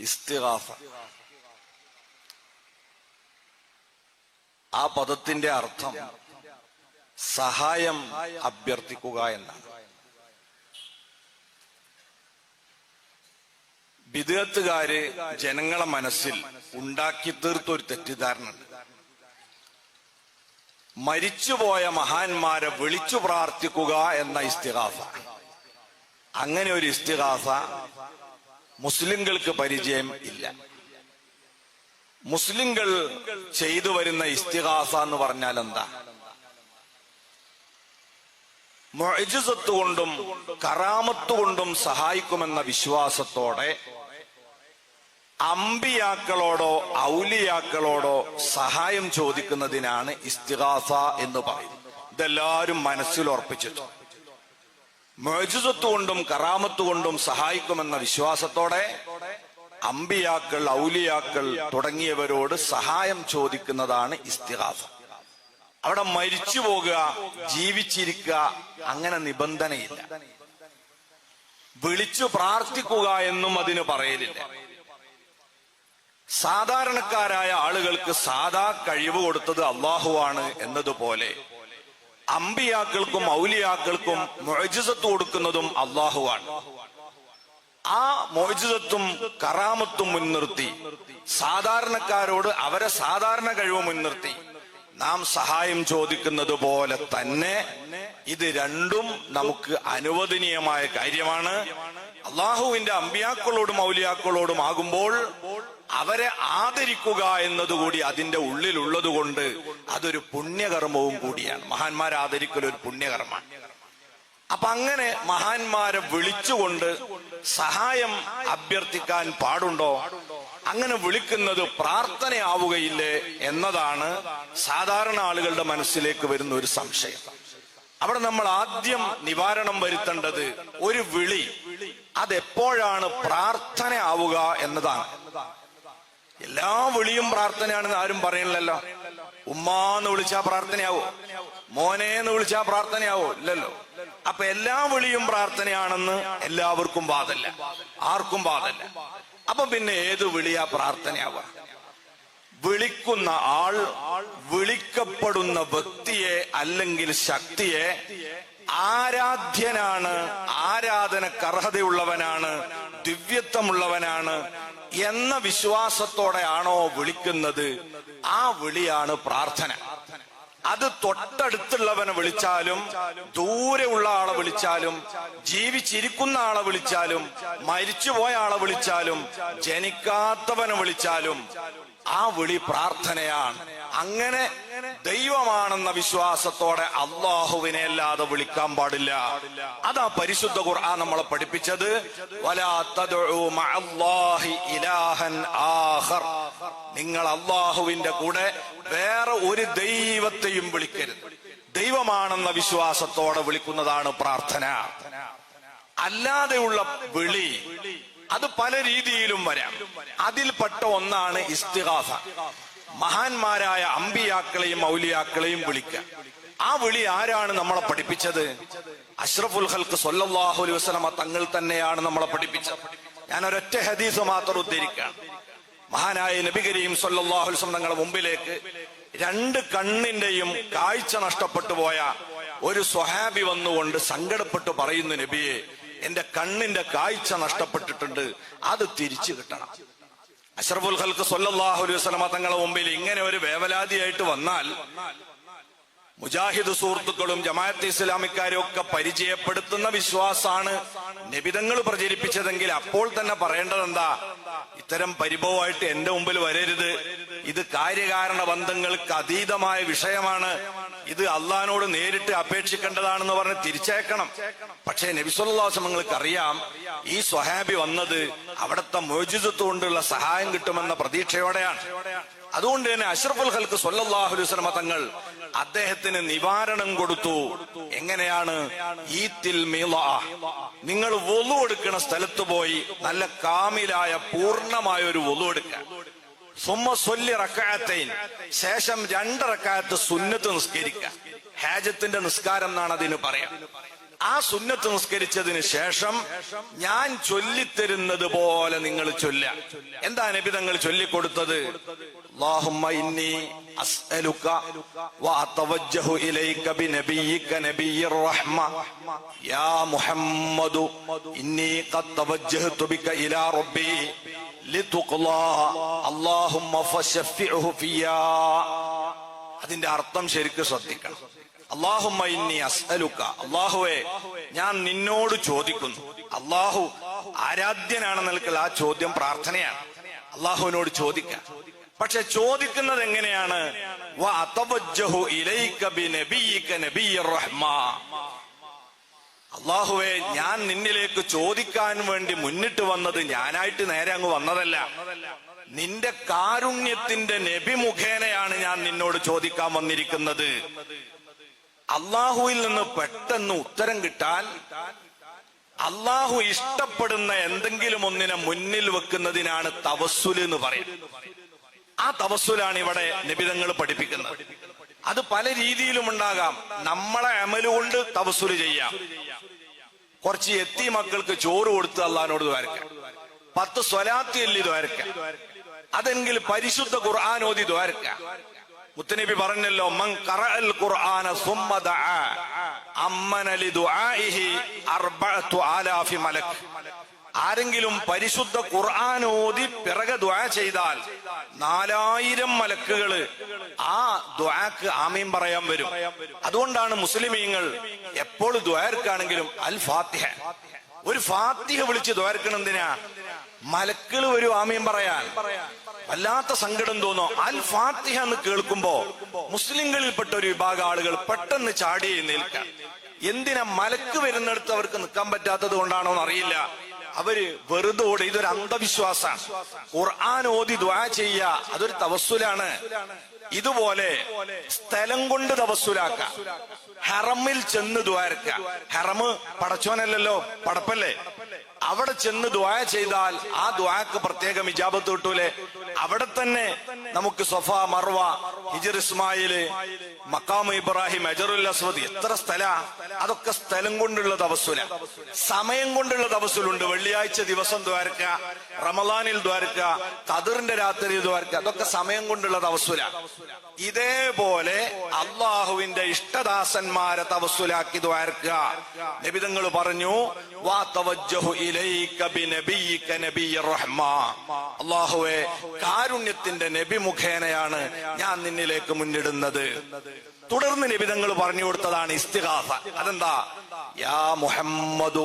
ഇസ്തിഹാസ ആ പദത്തിന്റെ അർത്ഥം സഹായം അഭ്യർത്ഥിക്കുക എന്നാണ്. വിദേഹത്തുകാര് ജനങ്ങളെ മനസ്സിൽ ഉണ്ടാക്കി തീർത്ത ഒരു തെറ്റിദ്ധാരണ ഉണ്ട് മരിച്ചുപോയ മഹാന്മാരെ വിളിച്ചു പ്രാർത്ഥിക്കുക എന്ന ഇസ്തിഹാസ അങ്ങനെ ഒരു ഇസ്തിഹാസ മുസ്ലിങ്ങൾക്ക് പരിചയം ഇല്ല. മുസ്ലിങ്ങൾ ചെയ്തു വരുന്ന ഇസ്തിഹാസ എന്ന് പറഞ്ഞാൽ എന്താ? മൊഴിജത്ത് കൊണ്ടും കറാമത്ത് കൊണ്ടും സഹായിക്കുമെന്ന വിശ്വാസത്തോടെ അമ്പിയാക്കളോടോ ഔലിയാക്കളോടോ സഹായം ചോദിക്കുന്നതിനാണ് ഇസ്തിഹാസ എന്ന് പറയുന്നത്. ഇതെല്ലാവരും മനസ്സിൽ ഉറപ്പിച്ചിട്ടു മൊഴിജത്ത് കൊണ്ടും കറാമത്ത് കൊണ്ടും സഹായിക്കുമെന്ന വിശ്വാസത്തോടെ അമ്പിയാക്കൾ ഔലിയാക്കൾ തുടങ്ങിയവരോട് സഹായം ചോദിക്കുന്നതാണ് ഇസ്തിഹാസ അവിടെ മരിച്ചു പോകുക ജീവിച്ചിരിക്കുക അങ്ങനെ നിബന്ധനയില്ല. വിളിച്ചു പ്രാർത്ഥിക്കുക എന്നും അതിന് പറയലില്ല. സാധാരണക്കാരായ ആളുകൾക്ക് സാധാ കഴിവ് കൊടുത്തത് അള്ളാഹുവാണ് എന്നതുപോലെ അമ്പിയാക്കൾക്കും ഔലിയാക്കൾക്കും മൊഴിജത്ത് കൊടുക്കുന്നതും അള്ളാഹുവാണ് ആ മോചിതത്വം കറാമത്തും മുൻനിർത്തി. സാധാരണക്കാരോട് അവരെ സാധാരണ കഴിവ് മുൻനിർത്തി. നാം സഹായം ചോദിക്കുന്നത് പോലെ തന്നെ ഇത് രണ്ടും നമുക്ക് അനുവദനീയമായ കാര്യമാണ്. അള്ളാഹുവിന്റെ അമ്പിയാക്കളോടും ഔലിയാക്കളോടും ആകുമ്പോൾ അവരെ ആദരിക്കുക എന്നതുകൂടി അതിന്റെ ഉള്ളിലുള്ളത് കൊണ്ട് അതൊരു പുണ്യകർമ്മവും കൂടിയാണ്. മഹാന്മാരെ ആദരിക്കൽ ഒരു പുണ്യകർമ്മമാണ്. അപ്പൊ അങ്ങനെ മഹാന്മാരെ വിളിച്ചുകൊണ്ട് സഹായം അഭ്യർത്ഥിക്കാൻ പാടുണ്ടോ? അങ്ങനെ വിളിക്കുന്നത് പ്രാർത്ഥനയാവുകയില്ലേ എന്നതാണ് സാധാരണ ആളുകളുടെ മനസ്സിലേക്ക് വരുന്ന ഒരു സംശയം. അവിടെ നമ്മൾ ആദ്യം നിവാരണം വരുത്തേണ്ടത് ഒരു വിളി. അതെപ്പോഴാണ് പ്രാർത്ഥന ആവുക എന്നതാണ്. എല്ലാ വിളിയും പ്രാർത്ഥനയാണെന്ന് ആരും പറയണില്ലല്ലോ. ഉമ്മാന്ന് വിളിച്ചാ പ്രാർത്ഥനയാവോ? മോനെ എന്ന് വിളിച്ചാ പ്രാർത്ഥനയാവോ? ഇല്ലല്ലോ. അപ്പൊ എല്ലാ വിളിയും പ്രാർത്ഥനയാണെന്ന് എല്ലാവർക്കും വാദല്ല. ആർക്കും വാദല്ല. അപ്പൊ പിന്നെ ഏത് വിളിയാ പ്രാർത്ഥനയാവുക? വിളിക്കുന്ന ആൾ വിളിക്കപ്പെടുന്ന വ്യക്തിയെ അല്ലെങ്കിൽ ശക്തിയെ ആരാധ്യനാണ് ആരാധന കർഹതയുള്ളവനാണ് ദിവ്യത്വമുള്ളവനാണ് എന്ന വിശ്വാസത്തോടെയാണോ വിളിക്കുന്നത്? ആ വിളിയാണ് പ്രാർത്ഥന. അത് തൊട്ടടുത്തുള്ളവനെ വിളിച്ചാലും ദൂരെയുള്ള ആളെ വിളിച്ചാലും ജീവിച്ചിരിക്കുന്ന ആളെ വിളിച്ചാലും മരിച്ചുപോയ ആളെ വിളിച്ചാലും ജനിക്കാത്തവനെ വിളിച്ചാലും ആ വിളി പ്രാർത്ഥനയാണ്. അങ്ങനെ ദൈവമാണെന്ന വിശ്വാസത്തോടെ അള്ളാഹുവിനെ അല്ലാതെ വിളിക്കാൻ പാടില്ല. അതാ പരിശുദ്ധ ഖുർആൻ നമ്മളെ പഠിപ്പിച്ചത്. നിങ്ങൾ അള്ളാഹുവിന്റെ കൂടെ വേറെ ഒരു ദൈവത്തെയും വിളിക്കരുത്. ദൈവമാണെന്ന വിശ്വാസത്തോടെ വിളിക്കുന്നതാണ് പ്രാർത്ഥന. അല്ലാതെയുള്ള വിളി അത് പല രീതിയിലും വരാം. അതിൽപ്പെട്ട ഒന്നാണ് ഇസ്തിഹാസ മഹാന്മാരായ അമ്പിയാക്കളെയും ഔലിയാക്കളെയും വിളിക്കുക ആ വിളി ആരാണ് നമ്മളെ പഠിപ്പിച്ചത്? അഷ്റഫുൽ ഹൽക്ക് സൊല്ലാഹു അലൈഹി വസ്ലമ തങ്ങൾ തന്നെയാണ് നമ്മളെ പഠിപ്പിച്ചത്. ഞാൻ ഒരൊറ്റ ഹദീസ് മാത്രം ഉദ്ധരിക്കാം. മഹാനായ നബി കരീം സൊല്ലാഹു തങ്ങളെ തങ്ങളുടെ മുമ്പിലേക്ക് രണ്ട് കണ്ണിന്റെയും കാഴ്ച നഷ്ടപ്പെട്ടു പോയ ഒരു സ്വഹാബി വന്നുകൊണ്ട് സങ്കടപ്പെട്ട് പറയുന്നു നബിയെ എന്റെ കണ്ണിന്റെ കാഴ്ച നഷ്ടപ്പെട്ടിട്ടുണ്ട് അത് തിരിച്ചു കിട്ടണം. അഷറഫുൽ ഖൽക്ക് സല്ലല്ലാഹു അലൈഹി വസല്ലമ തങ്ങളുടെ മുമ്പിൽ ഇങ്ങനെ ഒരു വേവലാതിയായിട്ട് വന്നാൽ മുജാഹിദ് സുഹൃത്തുക്കളും ജമാഅത്ത് ഇസ്ലാമിക്കാരും ഒക്കെ പരിചയപ്പെടുത്തുന്ന വിശ്വാസാണ് നിബിതങ്ങൾ പ്രചരിപ്പിച്ചതെങ്കിൽ അപ്പോൾ തന്നെ പറയേണ്ടത് എന്താ? ഇത്തരം പരിഭവമായിട്ട് എന്റെ മുമ്പിൽ വരരുത്. ഇത് കാര്യകാരണ ബന്ധങ്ങൾക്ക് അതീതമായ വിഷയമാണ്. ഇത് അള്ളഹാനോട് നേരിട്ട് അപേക്ഷിക്കേണ്ടതാണെന്ന് പറഞ്ഞ് തിരിച്ചേക്കണം പക്ഷേ നബിസ്വല്ലാസം നിങ്ങൾക്ക് അറിയാം ഈ സ്വഹാബി വന്നത് അവിടുത്തെ മോചിതത്വം കൊണ്ടുള്ള സഹായം കിട്ടുമെന്ന പ്രതീക്ഷയോടെയാണ്. അതുകൊണ്ട് തന്നെ അഷ്റഫുൽ ഹൽക്ക് സൊല്ലാഹു തങ്ങൾ അദ്ദേഹത്തിന് നിവാരണം കൊടുത്തു. എങ്ങനെയാണ്? ഈത്തിൽ നിങ്ങൾ വൊലു എടുക്കുന്ന സ്ഥലത്ത് പോയി നല്ല കാമിലായ പൂർണമായ ഒരു വൊലു എടുക്കുക. ശേഷം രണ്ട് റക്കായത്ത് സുന്നത്ത് നിസ്കരിക്കുക ഹാജത്തിന്റെ നിസ്കാരം എന്നാണ് അതിന് പറയാം. ആ സുന്നത്ത് നിസ്കരിച്ചതിന് ശേഷം ഞാൻ ചൊല്ലിത്തരുന്നത് പോലെ നിങ്ങൾ ചൊല്ല. എന്താ നബി തങ്ങൾ ചൊല്ലിക്കൊടുത്തത്? യാ മുഹമ്മദു ഇന്നി അതിന്റെ അർത്ഥം ശരിക്കും ശ്രദ്ധിക്കണം. അള്ളാഹുമ്മ ഇന്നി അസ്അലുക്ക അള്ളാഹുവെ ഞാൻ നിന്നോട് ചോദിക്കുന്നു. അള്ളാഹു ആരാധ്യനാണ് നിൽക്കൽ ആ ചോദ്യം പ്രാർത്ഥനയാണ്. അള്ളാഹുവിനോട് ചോദിക്ക. പക്ഷെ ചോദിക്കുന്നത് എങ്ങനെയാണ്? അള്ളാഹുവെ ഞാൻ നിന്നിലേക്ക് ചോദിക്കാൻ വേണ്ടി മുന്നിട്ട് വന്നത് ഞാനായിട്ട് നേരെ അങ്ങ് വന്നതല്ല. നിന്റെ കാരുണ്യത്തിന്റെ നബി മുഖേനയാണ് ഞാൻ നിന്നോട് ചോദിക്കാൻ വന്നിരിക്കുന്നത്. അള്ളാഹുവിൽ നിന്ന് പെട്ടെന്ന് ഉത്തരം കിട്ടാൻ അള്ളാഹു ഇഷ്ടപ്പെടുന്ന എന്തെങ്കിലും ഒന്നിനെ മുന്നിൽ വെക്കുന്നതിനാണ് തവസ്സുൽ എന്ന് പറയുന്നത്. ആ തവസ്സുലാണ് ഇവിടെ നിബിതങ്ങൾ പഠിപ്പിക്കുന്നത്. അത് പല രീതിയിലും ഉണ്ടാകാം. നമ്മളെ അമലുകൊണ്ട് തപസുര ചെയ്യാം. കുറച്ച് എത്തി മക്കൾക്ക് ചോറ് കൊടുത്ത് അള്ളഹാനോട് ദ്വാരക്കാം പത്ത് സ്വലാത്തി എല്ലി ദ്വാരക്കാം അതെങ്കിൽ പരിശുദ്ധ ഖുർആൻ ഓതി ദ്വാരക്കാം മുത്തനബി പറഞ്ഞല്ലോ മൻ ഖറഅൽ ഖുർആന അർബഅതു ആലാഫി മലക്. ആരെങ്കിലും പരിശുദ്ധ ഖുർആൻ ഓതി പിറകെ ദ്വാ ചെയ്താൽ നാലായിരം മലക്കുകൾ ആ ദ്വാക്ക് ആമീൻ പറയാൻ വരും. അതുകൊണ്ടാണ് മുസ്ലിമീങ്ങൾ എപ്പോൾ ദ്വാർക്കാണെങ്കിലും അൽ ഫാത്തിഹ. ഒരു ഫാത്തിഹ വിളിച്ച് ദ്വാർക്കണെന്തിനാ മലക്കൾ വരും ആമീൻ പറയാൻ. വല്ലാത്ത സങ്കടം തോന്നോ. അൽ ഫാത്തിഹ എന്ന് കേൾക്കുമ്പോ മുസ്ലിങ്ങളിൽപ്പെട്ട ഒരു വിഭാഗം ആളുകൾ പെട്ടെന്ന് ചാടി നിൽക്കാം എന്തിനാ മലക്ക് വരുന്നിടത്ത് അവർക്ക് നിൽക്കാൻ പറ്റാത്തത് കൊണ്ടാണോ എന്നറിയില്ല അവർ വെറുതെ ഓടി ഇതൊരു അന്ധവിശ്വാസമാണ്. ഖുർആൻ ഓതി ദ്വാ ചെയ്യ അതൊരു തവസ്സുലാണ്. ഇതുപോലെ സ്ഥലം കൊണ്ട് തവസ്സുലാക്ക ഹറമിൽ ചെന്ന് ദ്വാരക്ക ഹറമ് പടച്ചോനല്ലല്ലോ പടപ്പല്ലേ? അവിടെ ചെന്ന് ദ്വാ ചെയ്താൽ ആ ദ്വാക്ക് പ്രത്യേകം ഇജാബത്ത് കിട്ടൂലെ? അവിടെ തന്നെ നമുക്ക് സൊഫ മർവ ഹിജർ ഇസ്മായിൽ മക്കാമ ഇബ്രാഹിം അജറുൽ അസ്വദ് എത്ര സ്ഥല? അതൊക്കെ സ്ഥലം കൊണ്ടുള്ള തപസ്സുല സമയം കൊണ്ടുള്ള തപസ്സുലുണ്ട്. വെള്ളിയാഴ്ച ദിവസം ദ്വാരക്ക റമദാനിൽ ദ്വാരക്ക കതിറിന്റെ രാത്രി ദ്വാരക്ക അതൊക്കെ സമയം കൊണ്ടുള്ള തപസ്സുല ഇതേപോലെ അള്ളാഹുവിന്റെ ഇഷ്ടദാസന്മാരെ തവസ്സുലാക്കി ദ്വാരക്ക. നബിതങ്ങൾ പറഞ്ഞു വാ തവജ്ജഹു ഇലൈക റഹ്മാ. അള്ളാഹുവെ കാരുണ്യത്തിന്റെ നബി മുഖേനയാണ് ഞാൻ നിന്നിലേക്ക് മുന്നിടുന്നത്. തുടർന്ന് നിബിതങ്ങൾ പറഞ്ഞു കൊടുത്തതാണ് ഇസ്തിഹാസ അതെന്താ? യാ മുഹമ്മദു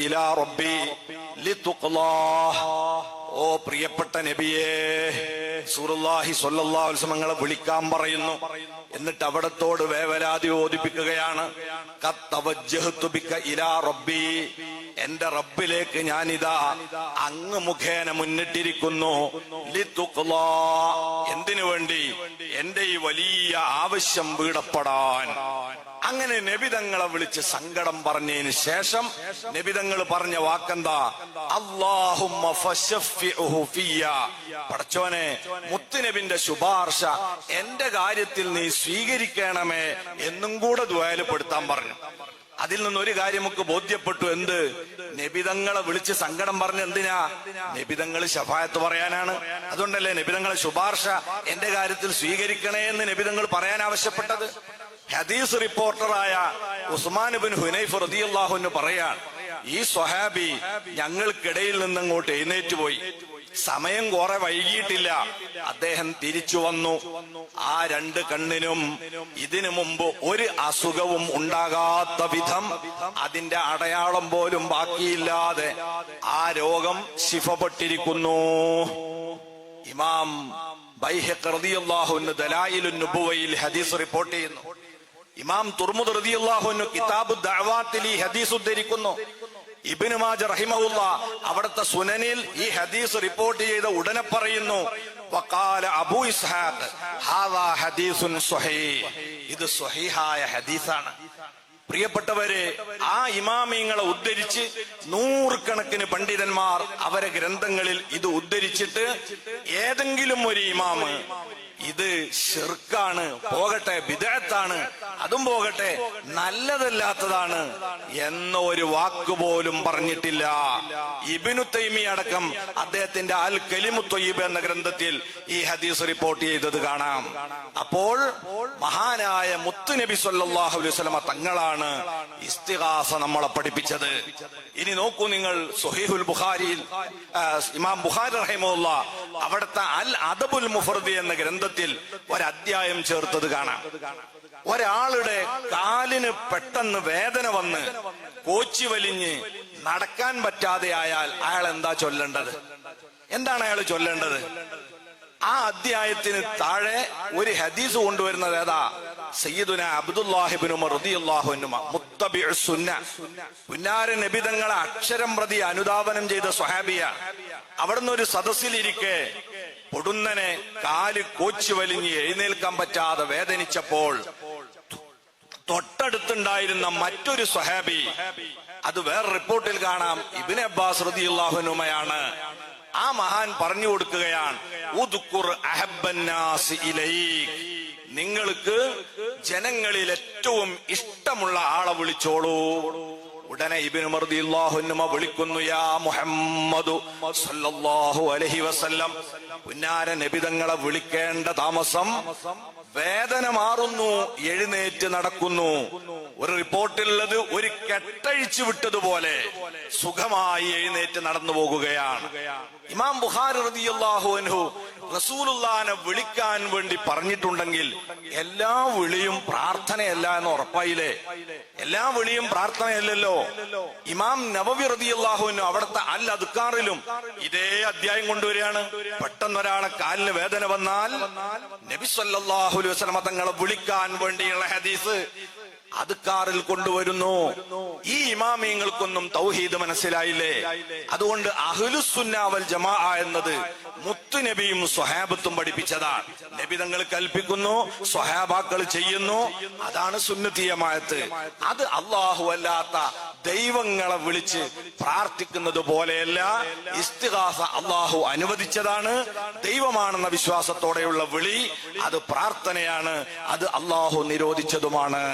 ഇലാ റബ്ബി ഓ പ്രിയപ്പെട്ട നബിയേ സൂറുല്ലാഹി സൊല്ലാ വസല്ലം വിളിക്കാൻ പറയുന്നു. എന്നിട്ട് അവിടത്തോട് വേവലാതി ഓദിപ്പിക്കുകയാണ്. ഇലാ റബ്ബി. എന്റെ റബ്ബിലേക്ക് ഞാനിതാ അങ്ങ് മുഖേന മുന്നിട്ടിരിക്കുന്നു. എന്തിനു വേണ്ടി? എന്റെ ഈ വലിയ ആവശ്യം വീടപ്പെടാൻ. അങ്ങനെ നബിതങ്ങളെ വിളിച്ച് സങ്കടം പറഞ്ഞതിന് ശേഷം നബിതങ്ങൾ പറഞ്ഞ വാക്കെന്താ. പടച്ചോനെ മുത്തുനബിന്റെ ശുപാർശ എന്റെ കാര്യത്തിൽ നീ സ്വീകരിക്കണമേ എന്നും കൂടെ ദ്വായലപ്പെടുത്താൻ പറഞ്ഞു. അതിൽ നിന്ന് ഒരു കാര്യം നമുക്ക് ബോധ്യപ്പെട്ടു. എന്ത്? നബിതങ്ങളെ വിളിച്ച് സങ്കടം പറഞ്ഞ എന്തിനാ? നബിതങ്ങൾ ശഫായത്ത് പറയാനാണ്. അതുകൊണ്ടല്ലേ നബിതങ്ങളെ ശുപാർശ എന്റെ കാര്യത്തിൽ സ്വീകരിക്കണേ എന്ന് നബിതങ്ങൾ പറയാൻ ആവശ്യപ്പെട്ടത്? ഹദീസ് റിപ്പോർട്ടറായ ഉസ്മാൻ ബിൻ ഹുനൈഫ് റതിയല്ലാഹുന്ന് പറയാൻ ഈ സ്വഹാബി ഞങ്ങൾക്കിടയിൽ നിന്നങ്ങോട്ട് എഴുന്നേറ്റ് പോയി. സമയം കുറെ വൈകിയിട്ടില്ല. അദ്ദേഹം തിരിച്ചു വന്നു. ആ രണ്ട് കണ്ണിനും ഇതിനു മുമ്പ് ഒരു അസുഖവും ഉണ്ടാകാത്ത വിധം അതിന്റെ അടയാളം പോലും ബാക്കിയില്ലാതെ ആ രോഗം ശിഫപ്പെട്ടിരിക്കുന്നു. ഇമാം ബൈഹഖ് റളിയല്ലാഹുവിന് ദലായിലുൻ നുബുവയിൽ ഹദീസ് റിപ്പോർട്ട് ചെയ്യുന്നു. ഇമാം തുർമുദ് റതിയുള്ളാഹുനു കിതാബ് ദഅവാത്തിൽ ഈ ഹദീസ് ഉദ്ധരിക്കുന്നു. ഇബ്നു മാജ റഹിമഹുല്ല അവിടുത്തെ സുനനിൽ ഈ ഹദീസ് റിപ്പോർട്ട് ചെയ്ത ഉടനെ പറയുന്നു വഖാല അബു ഇസ്ഹാഖ് ഹാദാ ഹദീസുൻ സ്വഹീഹ് ഇത് സ്വഹീഹായ ഹദീസാണ്. പ്രിയപ്പെട്ടവരെ ആ ഇമാമിങ്ങളെ ഉദ്ധരിച്ച് നൂറുകണക്കിന് പണ്ഡിതന്മാർ അവരെ ഗ്രന്ഥങ്ങളിൽ ഇത് ഉദ്ധരിച്ചിട്ട് ഏതെങ്കിലും ഒരു ഇമാമ് ഇത് ഷിർക്കാണ് പോകട്ടെ വിദേഹത്താണ് അതും പോകട്ടെ നല്ലതല്ലാത്തതാണ് എന്ന ഒരു വാക്കുപോലും പറഞ്ഞിട്ടില്ല. ഇബിനു തൈമി അടക്കം അദ്ദേഹത്തിന്റെ അൽ കലിമുത്തൊയ്യബ് എന്ന ഗ്രന്ഥത്തിൽ ഈ ഹദീസ് റിപ്പോർട്ട് ചെയ്തത് കാണാം. അപ്പോൾ മഹാനായ മുത്തുനബി നബി അലൈഹി വസല്ലമ തങ്ങളാണ് ഇസ്തിഹാസ നമ്മളെ പഠിപ്പിച്ചത്. ഇനി നോക്കൂ നിങ്ങൾ സുഹീഹുൽ ബുഖാരിയിൽ ഇമാം ബുഖാരി റഹിമുള്ള അവിടുത്തെ അൽ അദബുൽ മുഫർദി എന്ന ഗ്രന്ഥത്തിൽ ഒരധ്യായം ചേർത്തത് കാണാം. ഒരാളുടെ കാലിന് പെട്ടെന്ന് വേദന വന്ന് കോച്ചി വലിഞ്ഞ് നടക്കാൻ പറ്റാതെ ആയാൽ അയാൾ എന്താ ചൊല്ലേണ്ടത്? എന്താണ് അയാൾ ചൊല്ലേണ്ടത്? ആ അധ്യായത്തിന് താഴെ ഒരു ഹദീസ് കൊണ്ടുവരുന്നത് ഏതാ? സയ്യിദുന മുത്തബിഉ സുന്ന. അക്ഷരം പ്രതി അനുദാപനം ചെയ്ത സ്വഹാബിയ. അവിടുന്ന് ഒരു സദസ്സിലിരിക്കെ പൊടുന്നനെ കാൽ കോച്ചു വലിഞ്ഞ് എഴുന്നേൽക്കാൻ പറ്റാതെ വേദനിച്ചപ്പോൾ തൊട്ടടുത്തുണ്ടായിരുന്ന മറ്റൊരു സ്വഹാബി അത് വേറെ റിപ്പോർട്ടിൽ കാണാം ഇബിൻ അബ്ബാസ് റതിയുള്ളാഹുനുമയാണ് ആ മഹാൻ പറഞ്ഞു കൊടുക്കുകയാണ്. നിങ്ങൾക്ക് ജനങ്ങളിൽ ഏറ്റവും ഇഷ്ടമുള്ള ആളെ വിളിച്ചോളൂ ഉടനെ ഇബിന് മർദിയുള്ളാഹുന്നുമ വിളിക്കുന്നു യാ മുഹമ്മദു സല്ലല്ലാഹു അലൈഹി വസല്ലം പുന്നാര നബിതങ്ങളെ വിളിക്കേണ്ട താമസം വേദന മാറുന്നു എഴുന്നേറ്റ് നടക്കുന്നു. ഒരു റിപ്പോർട്ടിലുള്ളത് ഒരു കെട്ടഴിച്ചു വിട്ടതുപോലെ സുഖമായി എഴുന്നേറ്റ് നടന്നു പോകുകയാണ് ഇമാം ബുഖാരി റളിയല്ലാഹു അൻഹു റസൂലുള്ളാനെ വിളിക്കാൻ വേണ്ടി പറഞ്ഞിട്ടുണ്ടെങ്കിൽ എല്ലാ വിളിയും പ്രാർത്ഥനയല്ല എന്ന് ഉറപ്പായില്ലേ? എല്ലാ വിളിയും പ്രാർത്ഥനയല്ലല്ലോ? ഇമാം നവവി റളിയല്ലാഹു അൻഹു അവിടുത്തെ അൽ അതുക്കാറിലും ഇതേ അധ്യായം കൊണ്ടുവരികയാണ്. പെട്ടെന്ന് ഒരാളെ കാലിന് വേദന വന്നാൽ നബി വസല്ലമ തങ്ങളെ വിളിക്കാൻ വേണ്ടിയുള്ള ഹദീസ് അദ്കാറിൽ കൊണ്ടുവരുന്നു. ഈ ഇമാമിയങ്ങൾക്കൊന്നും തൗഹീദ് മനസ്സിലായില്ലേ? അതുകൊണ്ട് അഹ്ലുസുന്നാവൽ ജമാ എന്നത് മുത്തുനബിയും സ്വഹാബത്തും പഠിപ്പിച്ചതാണ്. നബി തങ്ങൾ കൽപ്പിക്കുന്നു സ്വഹാബാക്കൾ ചെയ്യുന്നു. അതാണ് സുന്നതീയമായത് അത് അള്ളാഹു അല്ലാത്ത ദൈവങ്ങളെ വിളിച്ച് പ്രാർത്ഥിക്കുന്നത് പോലെയല്ല ഇസ്തിഹാസ അള്ളാഹു അനുവദിച്ചതാണ്. ദൈവമാണെന്ന വിശ്വാസത്തോടെയുള്ള വിളി അത് പ്രാർത്ഥനയാണ് അത് അള്ളാഹു നിരോധിച്ചതുമാണ്.